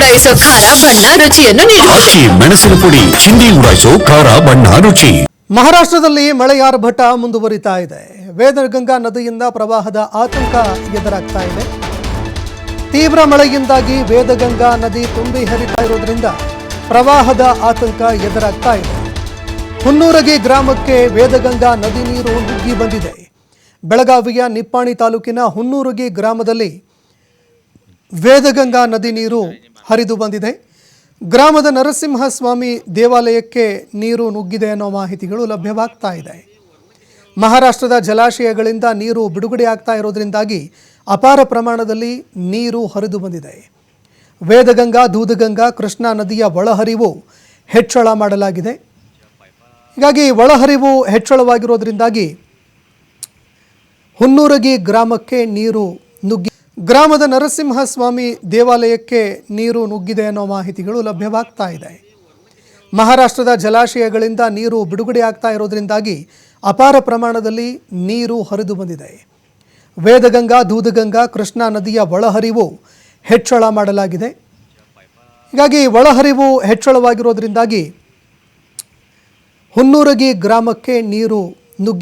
ಉಡಾಯಿಸೋ ಖಾರ ಬಣ್ಣ ರುಚಿಯನ್ನು ನೀಡುತ್ತದೆ ಮೆಣಸಿನ ಪುಡಿ ಚಿಂದಿ ಉಡಾಯಿಸೋ ಖಾರ ಬಣ್ಣ ರುಚಿ. ಮಹಾರಾಷ್ಟ್ರದಲ್ಲಿ ಮಳೆಯ ಆರ್ಭಟ ಮುಂದುವರಿತಾ ಇದೆ. ವೇದಗಂಗಾ ನದಿಯಿಂದ ಪ್ರವಾಹದ ಆತಂಕ ಎದುರಾಗ್ತಾ ಇದೆ. ತೀವ್ರ ಮಳೆಯಿಂದಾಗಿ ವೇದಗಂಗಾ ನದಿ ತುಂಬಿ ಹರಿತಾ ಇರೋದ್ರಿಂದ ಪ್ರವಾಹದ ಆತಂಕ ಎದುರಾಗ್ತಾ ಇದೆ. ಹುನ್ನೂರಗಿ ಗ್ರಾಮಕ್ಕೆ ವೇದಗಂಗಾ ನದಿ ನೀರು ನುಗ್ಗಿ ಬಂದಿದೆ. ಬೆಳಗಾವಿಯ ನಿಪ್ಪಾಣಿ ತಾಲೂಕಿನ ಹುನ್ನೂರಗಿ ಗ್ರಾಮದಲ್ಲಿ ವೇದಗಂಗಾ ನದಿ ನೀರು ಹರಿದು ಬಂದಿದೆ. ಗ್ರಾಮದ ನರಸಿಂಹಸ್ವಾಮಿ ದೇವಾಲಯಕ್ಕೆ ನೀರು ನುಗ್ಗಿದೆ ಅನ್ನೋ ಮಾಹಿತಿಗಳು ಲಭ್ಯವಾಗ್ತಾ ಇದೆ. ಮಹಾರಾಷ್ಟ್ರದ ಜಲಾಶಯಗಳಿಂದ ನೀರು ಬಿಡುಗಡೆ ಆಗ್ತಾ ಇರೋದ್ರಿಂದಾಗಿ ಅಪಾರ ಪ್ರಮಾಣದಲ್ಲಿ ನೀರು ಹರಿದು ಬಂದಿದೆ. ವೇದಗಂಗಾ, ದೂದಗಂಗಾ, ಕೃಷ್ಣಾ ನದಿಯ ಒಳಹರಿವು ಹೆಚ್ಚಳ ಮಾಡಲಾಗಿದೆ. ಹೀಗಾಗಿ ಒಳಹರಿವು ಹೆಚ್ಚಳವಾಗಿರೋದ್ರಿಂದಾಗಿ ಹುನ್ನೂರಗಿ ಗ್ರಾಮಕ್ಕೆ ನೀರು ನುಗ್ಗಿ ಗ್ರಾಮದ ನರಸಿಂಹಸ್ವಾಮಿ ದೇವಾಲಯಕ್ಕೆ ನೀರು ನುಗ್ಗಿದೆ ಅನ್ನೋ ಮಾಹಿತಿಗಳು ಲಭ್ಯವಾಗ್ತಾ ಇದೆ. ಮಹಾರಾಷ್ಟ್ರದ ಜಲಾಶಯಗಳಿಂದ ನೀರು ಬಿಡುಗಡೆ ಆಗ್ತಾ ಇರೋದ್ರಿಂದಾಗಿ ಅಪಾರ ಪ್ರಮಾಣದಲ್ಲಿ ನೀರು ಹರಿದು ಬಂದಿದೆ. ವೇದಗಂಗಾ, ದೂದಗಂಗಾ, ಕೃಷ್ಣಾ ನದಿಯ ಒಳಹರಿವು ಹೆಚ್ಚಳ ಮಾಡಲಾಗಿದೆ. ಹೀಗಾಗಿ ಒಳಹರಿವು ಹೆಚ್ಚಳವಾಗಿರೋದ್ರಿಂದಾಗಿ ಹುನ್ನೂರಗಿ ಗ್ರಾಮಕ್ಕೆ ನೀರು